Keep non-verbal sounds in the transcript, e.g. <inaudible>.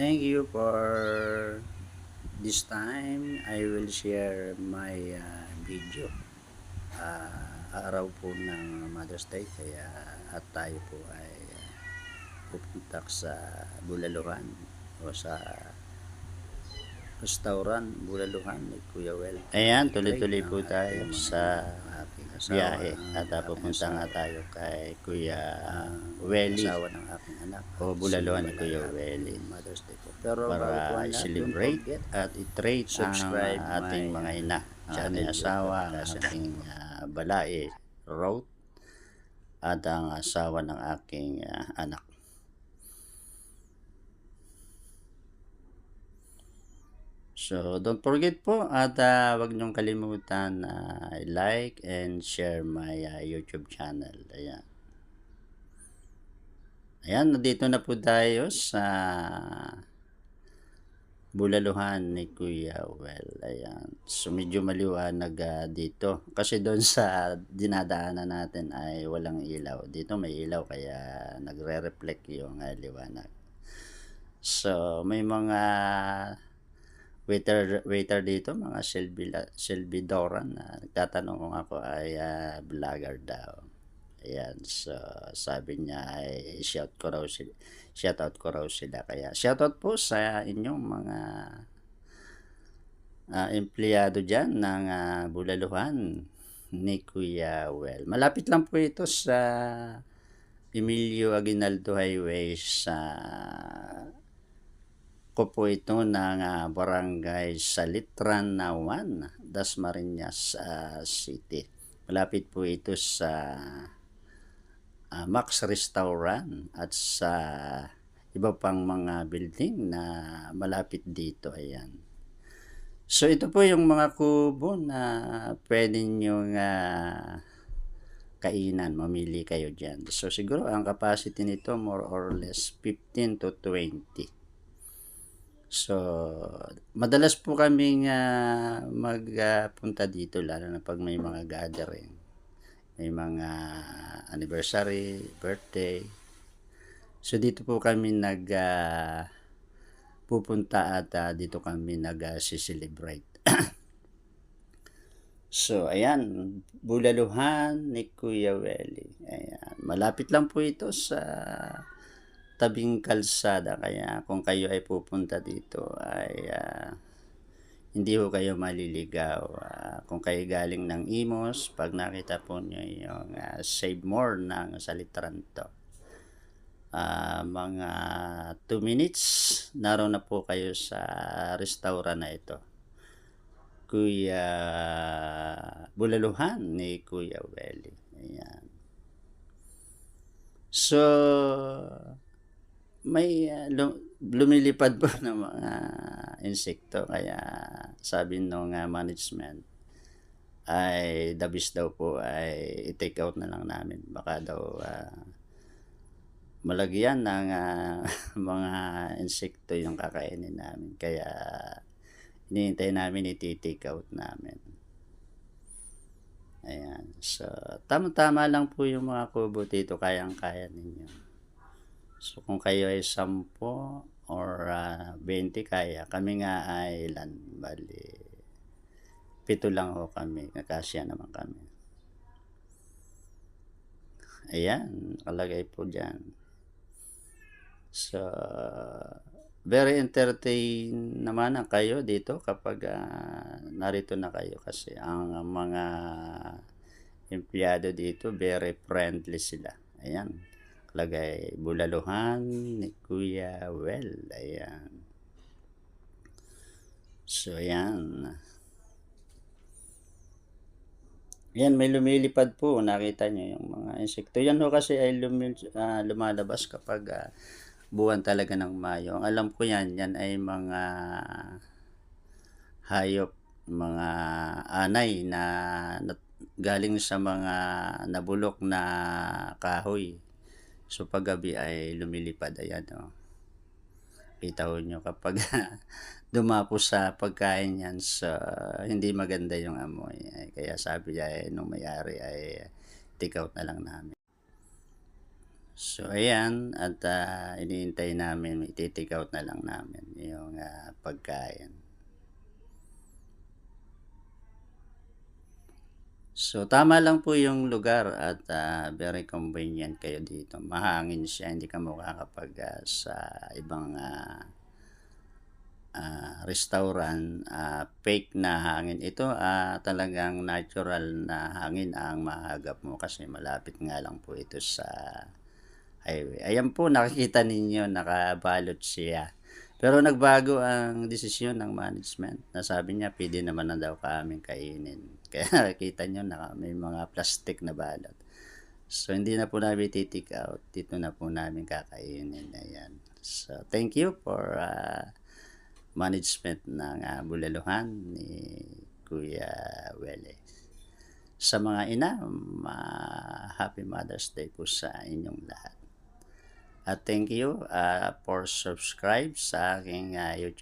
Thank you for this time. I will share my uh, video. Ah, araw po ng Mother's Day kaya at tayo po ay uh, pupunta sa Bulaluhan o sa restaurant Bulaluhan ni Kuya Well. Ayan, tuloy-tuloy po tayo sa biyahe at uh, pupunta nga tayo kay Kuya Welly. Asawa ng aking anak. O Bulaluhan ni Kuya Welly. Mother's Day po. Pero para i-celebrate at i-treat ang subscribe uh, ating mga ina. ang ating asawa, ang aking uh, balae, Roth at ang asawa ng aking uh, anak. So, don't forget po at uh, wag niyong kalimutan na like and share my uh, YouTube channel. Ayan. Ayan, nandito na po tayo sa Bulaluhan ni Kuya Well. Ayan. So, medyo maliwanag uh, dito. Kasi doon sa dinadaanan natin ay walang ilaw. Dito may ilaw kaya nagre-reflect yung uh, liwanag. So, may mga waiter waiter dito mga Shelby Shelby Doran na nagtatanong kung ako ay uh, vlogger daw. Ayan, so sabi niya ay shout ko raw sila. Shout out ko raw sila kaya shout out po sa inyong mga uh, empleyado diyan ng uh, Bulaluhan ni Kuya Well. Malapit lang po ito sa Emilio Aguinaldo Highway sa ko po ito ng uh, barangay Salitran Nawan, Dasmariñas uh, City. Malapit po ito sa uh, Max Restaurant at sa iba pang mga building na malapit dito. Ayan. So ito po yung mga kubo na pwede nyo uh, kainan. Mamili kayo dyan. So siguro ang capacity nito more or less 15 to 20. So, madalas po kaming uh, magpunta uh, dito lalo na pag may mga gathering. May mga anniversary, birthday. So, dito po kami nag uh, pupunta at uh, dito kami nag uh, celebrate <coughs> So, ayan, Bulaluhan ni Kuya Welly. Ayan, malapit lang po ito sa tabing kalsada. Kaya kung kayo ay pupunta dito ay uh, hindi ho kayo maliligaw. Uh, kung kayo galing ng Imos pag nakita po nyo yung uh, Save More ng Salitran to. Uh, mga 2 minutes naroon na po kayo sa restaurant na ito. Kuya Bulaluhan ni Kuya Welly. Ayan. So may uh, lumilipad po <laughs> ng mga insekto. Kaya sabi nung uh, management ay dabis daw po ay i-take out na lang namin. Baka daw uh, malagyan ng uh, <laughs> mga insekto yung kakainin namin. Kaya hinihintay namin i-take out namin. Ayan. So tama-tama lang po yung mga kubo dito kayang-kaya ninyo So kung kayo ay 10 or uh, 20 kaya, kami nga ay ilan? Bali, pito lang ho kami, nakasya naman kami. Ayan, nakalagay po dyan. So, very entertain naman ang kayo dito kapag uh, narito na kayo kasi ang mga empleyado dito very friendly sila. Ayan lagay bulaluhan ni Kuya Well. Ayan. So, ayan. Yan, may lumilipad po. Nakita nyo yung mga insekto. Yan ho kasi ay lumil, uh, lumalabas kapag uh, buwan talaga ng Mayo. Alam ko yan, yan ay mga hayop, mga anay na, na galing sa mga nabulok na kahoy So paggabi ay lumilipad ayan oh. Kita nyo kapag <laughs> dumapo sa pagkain yan sa hindi maganda yung amoy. Ay, kaya sabi niya eh, nung may-ari ay take out na lang namin. So, ayan, at ah, iniintay namin, iti-take na lang namin yung ah, pagkain. So, tama lang po yung lugar at ah, very convenient kayo dito. Mahangin siya, hindi ka makakapag ah, sa ibang ah, ah, restaurant, ah, fake na hangin. Ito ah, talagang natural na hangin ang mahagap mo kasi malapit nga lang po ito sa highway. Ayan po, nakikita ninyo, nakabalot siya. Pero nagbago ang desisyon ng management. Nasabi niya, pwede naman na daw kaming kainin. <laughs> Kaya kita nyo, naka, may mga plastic na balot. So, hindi na po namin titik out. Dito na po namin kakainin. Ayan. So, thank you for uh, management ng uh, Bulaluhan ni Kuya Wele. Sa mga ina, ma- Happy Mother's Day po sa inyong lahat. At thank you uh, for subscribe sa aking uh, YouTube